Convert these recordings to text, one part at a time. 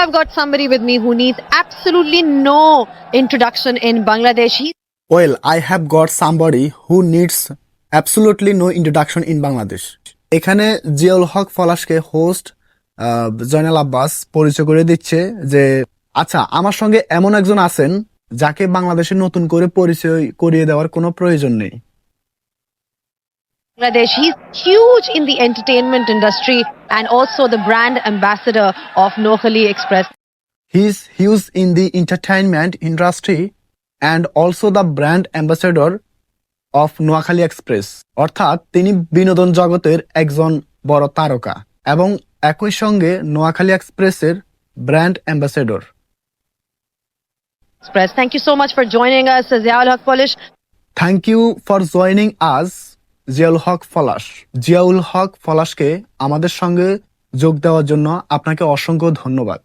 I've got somebody with me who needs absolutely no introduction in Bangladesh. He Well, I have got somebody who needs absolutely no introduction in Bangladesh. এখানে জিয়াউল হক ফলাশকে host Joynal Abbas পরিচয় করে দিচ্ছে যে আচ্ছা আমার সঙ্গে এমন একজন আছেন যাকে বাংলাদেশে নতুন করে পরিচয় করিয়ে দেওয়ার কোনো প্রয়োজন নেই Bangladesh. He's huge in the entertainment industry and also the brand ambassador of Nokhali Express. He is huge in the entertainment industry and also the brand ambassador of Noakhali express অর্থাৎ তিনি বিনোদন জগতের একজন বড় তারকা এবং একই সঙ্গে নোয়াখালী এক্সপ্রেসের brand ambassador Express. Thank you so much for joining us, Ziaul Haq Polish. Thank you for joining আজ জিয়াউল হক ফলাশ জিয়াউল হক ফলাশকে আমাদের সঙ্গে যোগ দেওয়ার জন্য আপনাকে অসংখ্য ধন্যবাদ।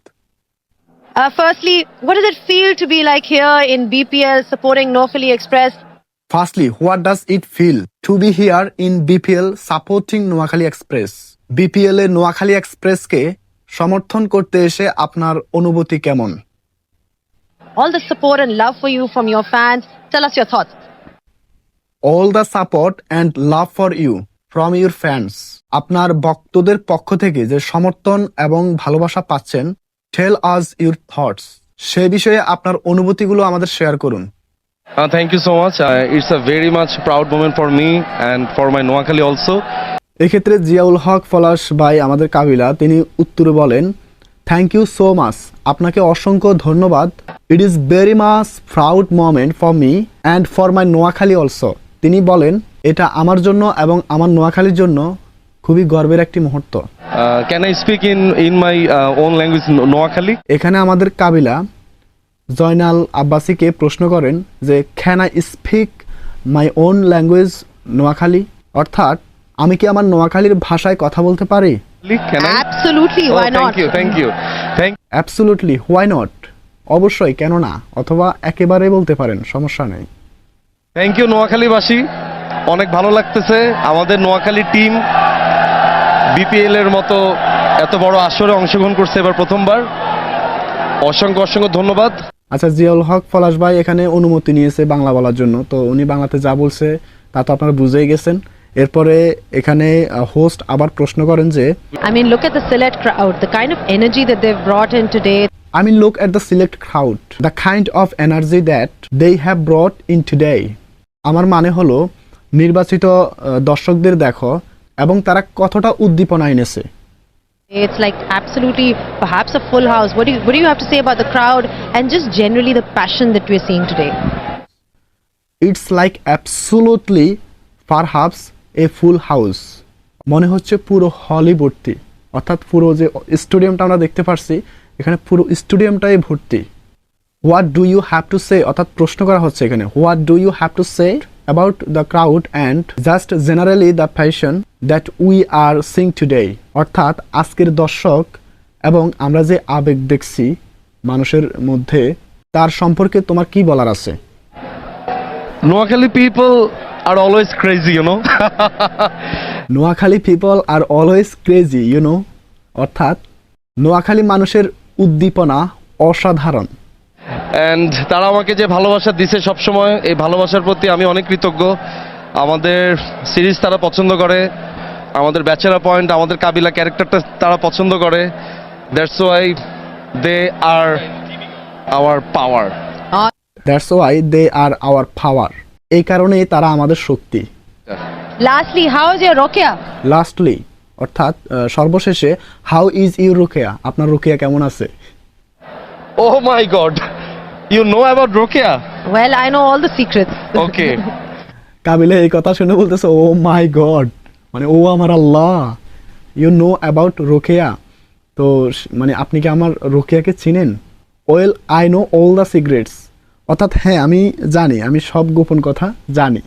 Firstly what does it feel to be like here in BPL supporting Noakhali express firstly what does it feel to be here in BPL supporting Noakhali express BPL Noakhali এক্সপ্রেসকে সমর্থন করতে এসে আপনার অনুভূতি কেমন? All the support and love for you from your fans tell us your thoughts all the support and love for you from your fans আপনার ভক্তদের পক্ষ থেকে যে সমর্থন এবং ভালোবাসা পাচ্ছেন টেল আজ ইউর থটস সে বিষয়ে আপনার অনুভূতিগুলো আমাদের শেয়ার করুন। Thank you so much it's a very much very much for me and for my for also এক্ষেত্রে জিয়াউল হক ফলাশ ভাই আমাদের কাবিলা তিনি উত্তরে বলেন থ্যাংক ইউ সো মাচ আপনাকে অসংখ্য ধন্যবাদ। It is very much proud moment for me and for my Noakhali also তিনি বলেন এটা আমার জন্য এবং আমার নোয়াখালীর জন্য খুবই গর্বের একটি মুহূর্ত can I speak in in my uh, own language, No- Noakhali? এখানে আমাদের কাবিলা জয়নাল আব্বাসিকে প্রশ্ন করেন যে can I speak my own language Noakhali অর্থাৎ আমি কি আমার নোয়াখালীর ভাষায় কথা বলতে পারি Can I? Absolutely, Oh, why thank not? you, thank you, thank. Absolutely why not অবশ্যই কেন না অথবা একেবারে বলতে পারেন সমস্যা নেই থ্যাংক ইউ নোয়াখালীবাসী। অনেক ভালো লাগতেছে। আমাদের নোয়াখালী টিম বিপিএল এর মতো এত বড় আসরে অংশগ্রহণ করছে এবার প্রথমবার। অসংখ্য অসংখ্য ধন্যবাদ। আচ্ছা জিয়াউল হক পলাশ ভাই এখানে অনুমতি নিয়েছে বাংলা বলার জন্য। তো উনি বাংলাতে যা বলছে তা তো আপনারা বুঝেই গেছেন। এরপরে এখানে হোস্ট আবার প্রশ্ন করেন যে I mean, look at the select crowd, the kind of energy that they've brought in today. I mean, look at the select crowd, the kind of energy that they have brought in today. আমার মানে হলো নির্বাচিত দর্শকদের দেখো এবং তারা কতটা উদ্দীপনা এনেছে It's like absolutely perhaps a full house. What do you what do you have to say about the crowd and just generally the passion that we're seeing today? It's like absolutely perhaps a full house মনে হচ্ছে পুরো হলই ভর্তি অর্থাৎ পুরো যে স্টেডিয়ামটা আমরা দেখতে পারছি এখানে পুরো স্টেডিয়ামটাই ভর্তি what do you have to say অর্থাৎ প্রশ্ন করা হচ্ছে এখানে। What do you have to say about the crowd and just generally the fashion that we are seeing today অর্থাৎ আজকের দর্শক এবং আমরা যে আবেগ দেখছি মানুষের মধ্যে তার সম্পর্কে তোমার কি বলার আছে? Noakhali people are always crazy you know Noakhali people are always crazy you know অর্থাৎ নোয়াখালী মানুষের উদ্দীপনা অসাধারণ। অ্যান্ড তারা আমাকে যে ভালোবাসা দিছে সবসময় এই ভালোবাসার প্রতি আমি অনেক কৃতজ্ঞ। আমাদের সিরিজ তারা পছন্দ করে আমাদের ব্যাচেলার পয়েন্ট আমাদের কাবিলা ক্যারেক্টারটা তারা পছন্দ করে। That's why they are our power that's why they are our power এই কারণেই তারা আমাদের শক্তি। Lastly how is your Rokeya lastly অর্থাৎ সর্বশেষে হাউ ইজ ইউ রুকেয়া আপনার রুকেয়া কেমন আছে? ও my god you know about Rokeya Well, I know all the secrets. Okay কাবিলে এই কথা শুনে বলতেছে ও মাই গড মানে ও আমার আল্লাহ ইউ নো অ্যাবাউট রোকেয়া তো স- মানে আপনি কি আমার রোকেয়াকে চিনেন? Well I know all the secrets অর্থাৎ হ্যাঁ আমি জানি আমি সব গোপন কথা জানি।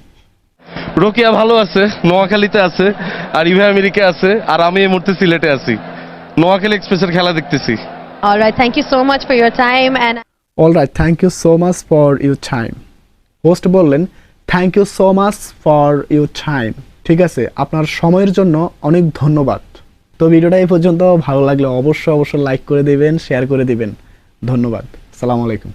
রোকেয়া ভালো আছে নোয়াখালীতে আছে আর ইভা আমেরিকা আছে আর আমি এই মুহূর্তে সিলেটে আছি। নোয়াখালী এক্সপ্রেসের খেলা দেখতেছি। All right, thank you so much for your time and all right thank you so much for your time host বললেন thank you so much for your time ঠিক আছে, আপনার সময়ের জন্য অনেক ধন্যবাদ। তো ভিডিওটা এই পর্যন্ত, ভালো লাগলে অবশ্যই অবশ্যই লাইক করে দেবেন শেয়ার করে দেবেন। ধন্যবাদ। সালাম আলাইকুম।